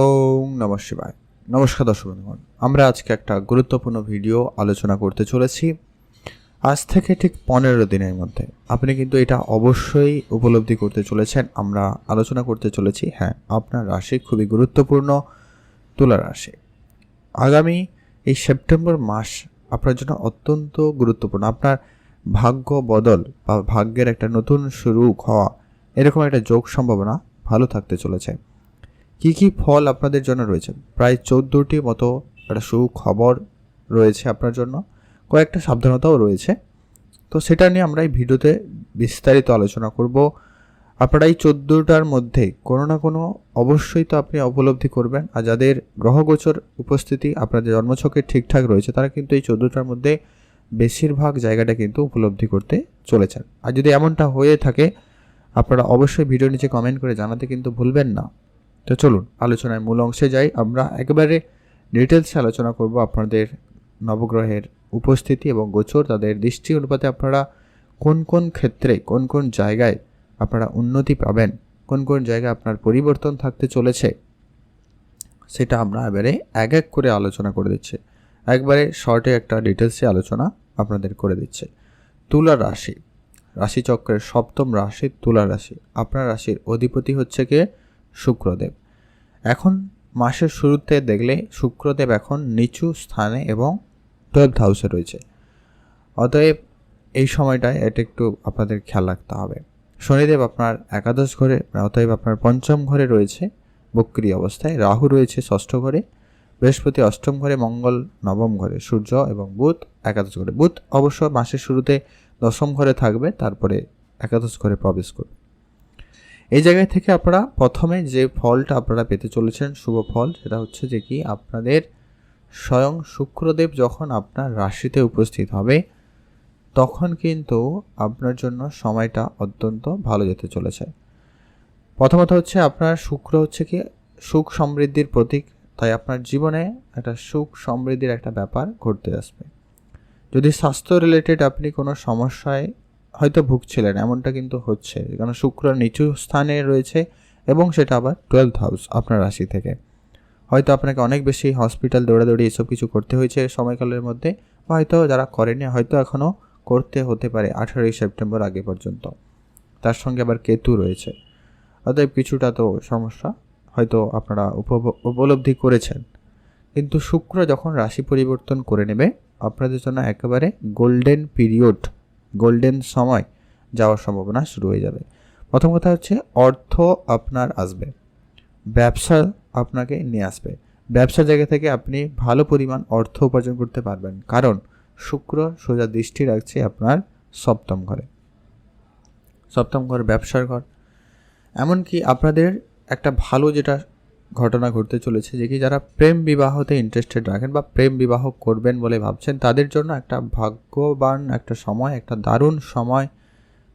ওম নম শিবায়। নমস্কার দর্শক বন্ধুগণ, আমরা আজকে একটা গুরুত্বপূর্ণ ভিডিও আলোচনা করতে চলেছি। আজ থেকে ঠিক পনেরো দিনের মধ্যে। আপনি কিন্তু এটা অবশ্যই উপলব্ধি করতে চলেছেন, আমরা আলোচনা করতে চলেছি। হ্যাঁ আপনার রাশি খুবই গুরুত্বপূর্ণ, তুলা রাশি। আগামী এই সেপ্টেম্বর মাস আপনার জন্য অত্যন্ত গুরুত্বপূর্ণ। আপনার ভাগ্য বদল বা ভাগ্যের একটা নতুন শুরু হওয়া, এরকম একটা যোগ সম্ভাবনা ভালো থাকতে চলেছে। কি কি ফল আপনাদের জন্য রয়েছে? প্রায় চোদ্দোটি মতো একটা সুখবর রয়েছে আপনার জন্য। কয়েকটা সাবধানতাও রয়েছে। তো সেটা নিয়ে আমরা এই ভিডিওতে বিস্তারিত আলোচনা করব। আপনারা এই চোদ্দোটার মধ্যে কোনো না কোনো অবশ্যই তো আপনি উপলব্ধি করবেন। আর যাদের গ্রহগোচর উপস্থিতি, আপনাদের জন্মছকে ঠিকঠাক রয়েছে, তারা কিন্তু এই চোদ্দোটার মধ্যে বেশিরভাগ জায়গাটা কিন্তু উপলব্ধি করতে চলেছেন। আর যদি এমনটা হয়ে থাকে, আপনারা অবশ্যই ভিডিও নিচে কমেন্ট করে জানাতে কিন্তু ভুলবেন না। তো চলুন আলোচনায় মূল অংশে যাই। আমরা একেবারে ডিটেলসে আলোচনা করব আপনাদের নবগ্রহের উপস্থিতি এবং গোচর, তাদের দৃষ্টি অনুপাতে আপনারা কোন কোন ক্ষেত্রে, কোন কোন জায়গায় আপনারা উন্নতি পাবেন, কোন কোন জায়গায় আপনার পরিবর্তন থাকতে চলেছে, সেটা আমরা এবারে এক এক করে আলোচনা করে দিচ্ছি। একবারে শর্টে একটা ডিটেলসে আলোচনা আপনাদের করে দিচ্ছে। তুলা রাশি, রাশিচক্রের সপ্তম রাশি তুলা রাশি। আপনার রাশির অধিপতি হচ্ছে কে? শুক্রদেব। এখন মাসের শুরুতে দেখলে শুক্রদেব এখন নিচু স্থানে এবং টুয়েলভ হাউসে রয়েছে। অতএব এই সময়টায় এটা একটু আপনাদের খেয়াল রাখতে হবে। শনিদেব আপনার একাদশ ঘরে, অতএব আপনার পঞ্চম ঘরে রয়েছে বক্রি অবস্থায়। রাহু রয়েছে ষষ্ঠ ঘরে, বৃহস্পতি অষ্টম ঘরে, মঙ্গল নবম ঘরে, সূর্য এবং বুধ একাদশ ঘরে। বুধ অবশ্য মাসের শুরুতে দশম ঘরে থাকবে, তারপরে একাদশ ঘরে প্রবেশ করবে। এই জায়গায় থেকে আপনারা প্রথমে যে ফলটা আপনারা পেতে চলেছেন, শুভ ফল, সেটা হচ্ছে যে কি আপনাদের স্বয়ং শুক্রদেব যখন আপনার রাশিতে উপস্থিত হবে, তখন কিন্তু আপনার জন্য সময়টা অত্যন্ত ভালো যেতে চলেছে। প্রথমত হচ্ছে আপনার শুক্র হচ্ছে কি সুখ সমৃদ্ধির প্রতীক, তাই আপনার জীবনে একটা সুখ সমৃদ্ধির একটা ব্যাপার ঘটতে আসবে। যদি স্বাস্থ্য রিলেটেড আপনি কোনো সমস্যায় হয়তো ভুগছিলেন, এমনটা কিন্তু হচ্ছে। কারণ শুক্র নিচু স্থানে রয়েছে এবং সেটা আবার টুয়েলথ হাউস আপনার রাশি থেকে। হয়তো আপনাকে অনেক বেশি হসপিটাল দৌড়াদৌড়ি এসব কিছু করতে হয়েছে সময়কালের মধ্যে, বা হয়তো যারা করেনি হয়তো এখনও করতে হতে পারে আঠারোই সেপ্টেম্বর আগে পর্যন্ত। তার সঙ্গে আবার কেতু রয়েছে। অতএব কিছুটা তো সমস্যা, হয়তো আপনারা উপলব্ধি করেছেন। কিন্তু শুক্র যখন রাশি পরিবর্তন করে নেবে, আপনাদের জন্য একেবারে গোল্ডেন পিরিয়ড গোল্ডেন সময় যাওয়ার সম্ভাবনা শুরু হয়ে যাবে। প্রথম কথা হচ্ছে অর্থ আপনার আসবে। ব্যবসা আপনাকে নিয়ে আসবে। ব্যবসার জায়গা থেকে আপনি ভালো পরিমাণ অর্থ উপার্জন করতে পারবেন। কারণ শুক্র সোজা দৃষ্টি রাখছে আপনার সপ্তম ঘরে। সপ্তম ঘর ব্যবসার ঘর। এমনকি আপনাদের একটা ভালো যেটা ঘটনা ঘটতে চলেছে যে কি যারা প্রেম বিবাহতে ইন্টারেস্টেড রাখেন বা প্রেম বিবাহ করবেন বলে ভাবছেন, তাদের জন্য একটা ভাগ্যবান একটা সময়, একটা দারুণ সময়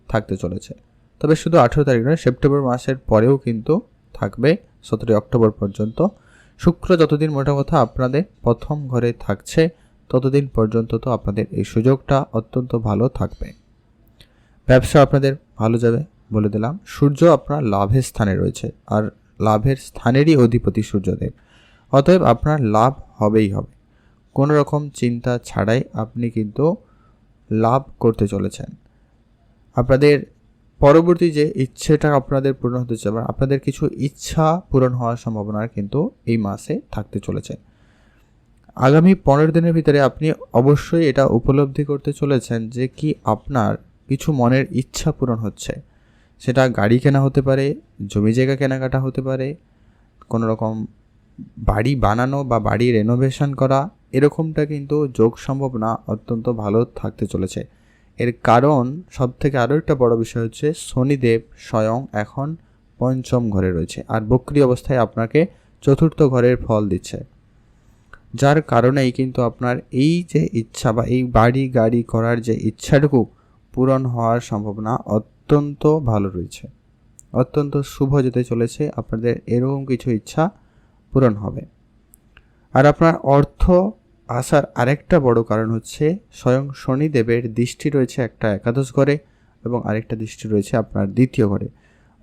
থাকতে চলেছে। তবে শুধু আঠেরো তারিখ নয়, সেপ্টেম্বর মাসের পরেও কিন্তু থাকবে, সতেরোই অক্টোবর পর্যন্ত। শুক্র যতদিন মোটা কথা আপনাদের প্রথম ঘরে থাকছে, ততদিন পর্যন্ত তো আপনাদের এই সুযোগটা অত্যন্ত ভালো থাকবে। ব্যবসা আপনাদের ভালো যাবে বলে দিলাম। সূর্য আপনার লাভের স্থানে রয়েছে। আর লাভের স্থানেরই অধিপতি সূর্যদেব। অতএব আপনার লাভ হবেই হবে। কোনো রকম চিন্তা ছাড়াই আপনি কিন্তু লাভ করতে চলেছেন। আপনাদের পরবর্তী যে ইচ্ছেটা আপনাদের পূরণ হতে চাবে আপনাদের কিছু ইচ্ছা পূরণ হওয়ার সম্ভাবনা কিন্তু এই মাসে থাকতে চলেছে। আগামী পনেরো দিনের ভিতরে আপনি অবশ্যই এটা উপলব্ধি করতে চলেছেন যে কি আপনার কিছু মনের ইচ্ছা পূরণ হচ্ছে। সেটা গাড়ি কেনা হতে পারে, জমি জায়গা কেনাকাটা হতে পারে, কোনো রকম বাড়ি বানানো বা বাড়ি রেনোভেশন করা, এরকমটা কিন্তু যোগ সম্ভব না, অত্যন্ত ভালো থাকতে চলেছে। এর কারণ সব থেকে আরও একটা বড় বিষয় হচ্ছে শনিদেব স্বয়ং এখন পঞ্চম ঘরে রয়েছে আর বক্রি অবস্থায় আপনাকে চতুর্থ ঘরের ফল দিচ্ছে। যার কারণেই কিন্তু আপনার এই যে ইচ্ছা বা এই বাড়ি গাড়ি করার যে ইচ্ছাটুকু পূরণ হওয়ার সম্ভাবনা অত্যন্ত ভালো রয়েছে। অত্যন্ত শুভ যেতে চলেছে, আপনাদের এরকম কিছু ইচ্ছা পূরণ হবে। আর আপনার অর্থ আসার আরেকটা বড় কারণ হচ্ছে, স্বয়ং শনিদেবের দৃষ্টি রয়েছে একটা একাদশ ঘরে এবং আরেকটা দৃষ্টি রয়েছে আপনার দ্বিতীয় ঘরে।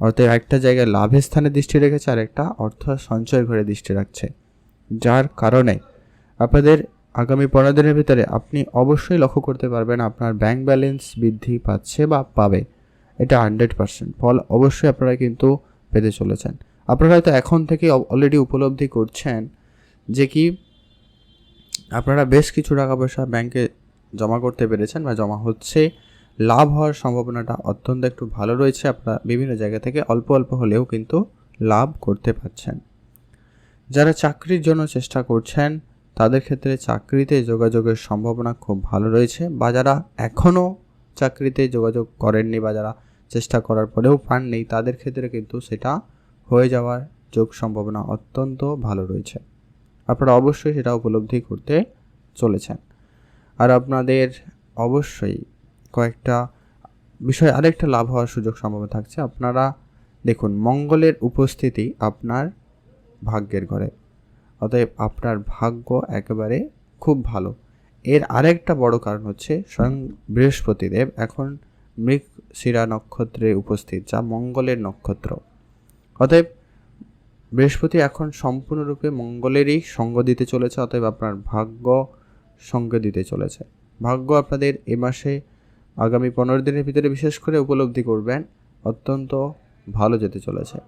অর্থাৎ একটা জায়গায় লাভের স্থানে দৃষ্টি রেখেছে, আর একটা অর্থ সঞ্চয় ঘরে দৃষ্টি রাখছে। যার কারণে আপনাদের আগামী পনেরো দিনের ভিতরে আপনি অবশ্যই লক্ষ্য করতে পারবেন, আপনার ব্যাংক ব্যালেন্স বৃদ্ধি পাচ্ছে বা পাবে। এটা হান্ড্রেড পার্সেন্ট ফল অবশ্যই আপনারা কিন্তু পেতে চলেছেন। আপনারা হয়তো এখন থেকে অলরেডি উপলব্ধি করছেন যে কি আপনারা বেশ কিছু টাকা পয়সা ব্যাংকে জমা করতে পেরেছেন বা জমা হচ্ছে। লাভ হওয়ার সম্ভাবনাটা অত্যন্ত একটু ভালো রয়েছে। আপনারা বিভিন্ন জায়গা থেকে অল্প অল্প হলেও কিন্তু লাভ করতে পারছেন। যারা চাকরির জন্য চেষ্টা করছেন, তাদের ক্ষেত্রে চাকরিতে যোগাযোগের সম্ভাবনা খুব ভালো রয়েছে বা যারা এখনও চাকরিতে যোগাযোগ করেননি বা যারা চেষ্টা করার পরেও ফান্ড নেই, তাদের ক্ষেত্রে কিন্তু সেটা হয়ে যাওয়ার যোগ সম্ভাবনা অত্যন্ত ভালো রয়েছে। আপনারা অবশ্যই সেটা উপলব্ধি করতে চলেছেন। আর আপনাদের অবশ্যই কয়েকটা বিষয় আরেকটা লাভ হওয়ার সুযোগ সম্ভাবনা থাকছে। আপনারা দেখুন, মঙ্গলের উপস্থিতি আপনার ভাগ্যের ঘরে। অতএব আপনার ভাগ্য একেবারে খুব ভালো। এর আরেকটা বড় কারণ হচ্ছে স্বয়ং বৃহস্পতিদেব এখন মৃগ শিরা নক্ষত্রে উপস্থিত, যা মঙ্গলের নক্ষত্র। অতএব বৃহস্পতি এখন সম্পূর্ণরূপে মঙ্গলেরই সঙ্গ দিতে চলেছে, অতএব আপনার ভাগ্য সঙ্গ দিতে চলেছে। ভাগ্য আপনাদের এ মাসে আগামী পনেরো দিনের ভিতরে বিশেষ করে উপলব্ধি করবেন, অত্যন্ত ভালো যেতে চলেছে।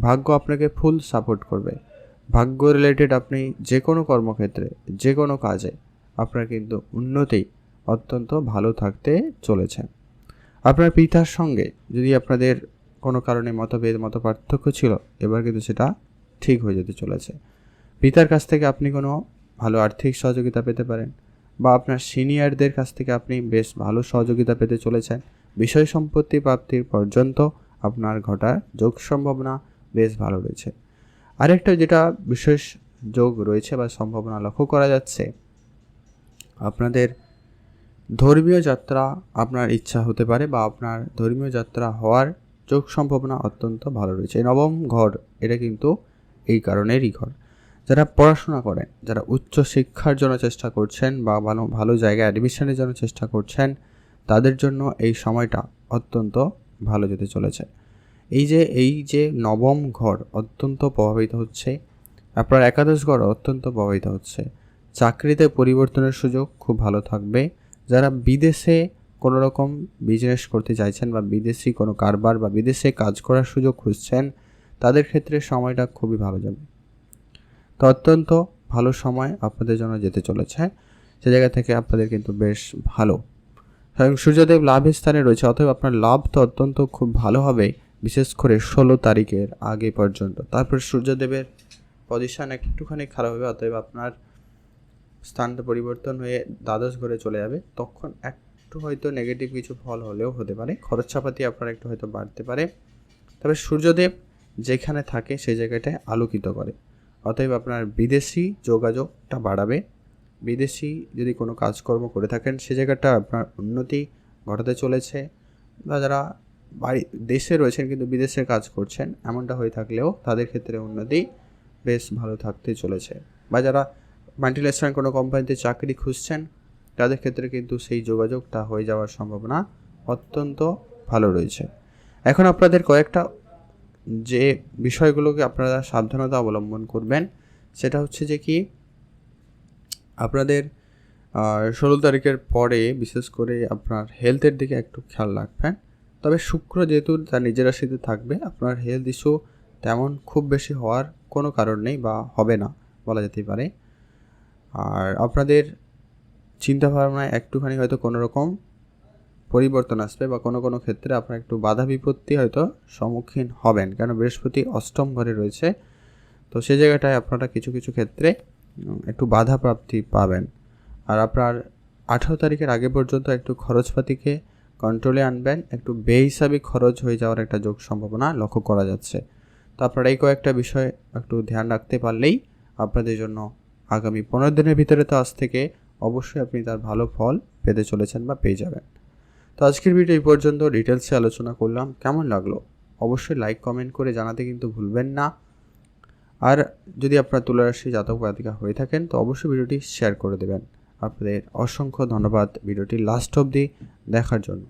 ভাগ্য আপনাকে ফুল সাপোর্ট করবে। ভাগ্য রিলেটেড আপনি যে কোনো কর্মক্ষেত্রে, যে কোনো কাজে, আপনার কিন্তু উন্নতি অত্যন্ত ভালো থাকতে চলেছে। আপনার পিতার সঙ্গে যদি আপনাদের কোনো কারণে মতভেদ মত পার্থক্য ছিল, এবার কিন্তু সেটা ঠিক হয়ে যেতে চলেছে। পিতার কাছ থেকে আপনি কোনো ভালো আর্থিক সহযোগিতা পেতে পারেন বা আপনার সিনিয়রদের কাছ থেকে আপনি বেশ ভালো সহযোগিতা পেতে চলেছেন। বিষয় সম্পত্তি প্রাপ্তির পর্যন্ত আপনার ঘটার যোগ সম্ভাবনা বেশ ভালো রয়েছে। আরেকটা যেটা বিশেষ যোগ রয়েছে বা সম্ভাবনা লক্ষ্য করা যাচ্ছে, আপনাদের ধর্মীয় যাত্রা আপনার ইচ্ছা হতে পারে বা আপনার ধর্মীয় যাত্রা হওয়ার যোগ সম্ভাবনা অত্যন্ত ভালো রয়েছে। নবম ঘর, এটা কিন্তু এই কারণেরই ঘর। যারা পড়াশোনা করেন, যারা উচ্চ শিক্ষার জন্য চেষ্টা করছেন বা ভালো ভালো জায়গায় অ্যাডমিশনের জন্য চেষ্টা করছেন, তাদের জন্য এই সময়টা অত্যন্ত ভালো যেতে চলেছে। এই যে এই যে নবম ঘর অত্যন্ত প্রভাবিত হচ্ছে, আপনার একাদশ ঘর অত্যন্ত প্রভাবিত হচ্ছে। চাকরিতে পরিবর্তনের সুযোগ খুব ভালো থাকবে। যারা বিদেশে কোনো রকম বিজনেস করতে চাইছেন বা বিদেশি কোনো কারবার বা বিদেশে কাজ করার সুযোগ খুঁজছেন, তাদের ক্ষেত্রে সময়টা খুবই ভালো যাবে তো অত্যন্ত ভালো সময় আপনাদের জন্য যেতে চলেছে। সে জায়গা থেকে আপনাদের কিন্তু বেশ ভালো। স্বয়ং সূর্যদেব লাভের স্থানে রয়েছে, অতএব আপনার লাভ তো অত্যন্ত খুব ভালো হবে, বিশেষ করে ষোলো তারিখের আগে পর্যন্ত। তারপর সূর্যদেবের পজিশান একটুখানি খারাপ হবে, অতএব আপনার স্থানটা পরিবর্তন হয়ে দ্বাদশ ঘরে চলে যাবে, তখন একটু হয়তো নেগেটিভ কিছু ফল হলেও হতে পারে। খরচ খরচাপাতি আপনার একটু হয়তো বাড়তে পারে। তবে সূর্যদেব যেখানে থাকে সেই জায়গাটায় আলোকিত করে। অতএব আপনার বিদেশি যোগাযোগটা বাড়াবে। বিদেশি যদি কোনো কাজকর্ম করে থাকেন, সে জায়গাটা আপনার উন্নতি ঘটাতে চলেছে। বা যারা বাড়ি, দেশে রয়েছেন কিন্তু বিদেশে কাজ করছেন, এমনটা হয়ে থাকলেও তাদের ক্ষেত্রে উন্নতি বেশ ভালো থাকতে চলেছে। বা যারা মাল্টিনেশনাল কোনো কোম্পানিতে চাকরি খুঁজছেন? তাদের ক্ষেত্রে কিন্তু সেই যোগাযোগটা হয়ে যাওয়ার সম্ভাবনা অত্যন্ত ভালো রয়েছে। এখন আপনাদের কয়েকটা যে বিষয়গুলোকে আপনারা সাবধানতা অবলম্বন করবেন, সেটা হচ্ছে যে কি, আপনাদের ষোলো তারিখের পরে বিশেষ করে আপনার হেলথের দিকে একটু খেয়াল রাখবেন। তবে শুক্র যেহেতু তার নিজের রাশিতে থাকবে, আপনার হেলথ ইস্যু তেমন খুব বেশি হওয়ার কোনো কারণ নেই বা হবে না বলা যেতে পারে। আর আপনাদের চিন্তাভাবনায় একটুখানি হয়তো কোনো রকম পরিবর্তন আসবে বা কোনো কোনো ক্ষেত্রে আপনার একটু বাধা বিপত্তি হয়তো সম্মুখীন হবেন। কেন বৃহস্পতি অষ্টম ঘরে রয়েছে। তো সেই জায়গাটায় আপনারা কিছু কিছু ক্ষেত্রে একটু বাধা প্রাপ্তি পাবেন। আর আপনার আঠারো তারিখের আগে পর্যন্ত একটু খরচপাতিকে কন্ট্রোলে আনবেন। একটু বেহিসাবি খরচ হয়ে যাওয়ার একটা যোগ সম্ভাবনা লক্ষ্য করা যাচ্ছে। তো আপনারা এই কয়েকটা বিষয় একটু ধ্যান রাখতে পারলেই আপনাদের জন্য আগামী পনেরো দিনের ভিতরে তো আজ থেকে অবশ্যই আপনি তার ভালো ফল পেতে চলেছেন বা পেয়ে যাবেন। তো আজকের ভিডিও এই পর্যন্ত। ডিটেলসে আলোচনা করলাম। কেমন লাগল? অবশ্যই লাইক কমেন্ট করে জানাতে কিন্তু ভুলবেন না। আর যদি আপনার তুলারাশি জাতক জাতিকা হয়ে থাকেন, তো অবশ্যই ভিডিওটি শেয়ার করে দেবেন। আপনাদের অসংখ্য ধন্যবাদ ভিডিওটি লাস্ট অবধি দেখার জন্য।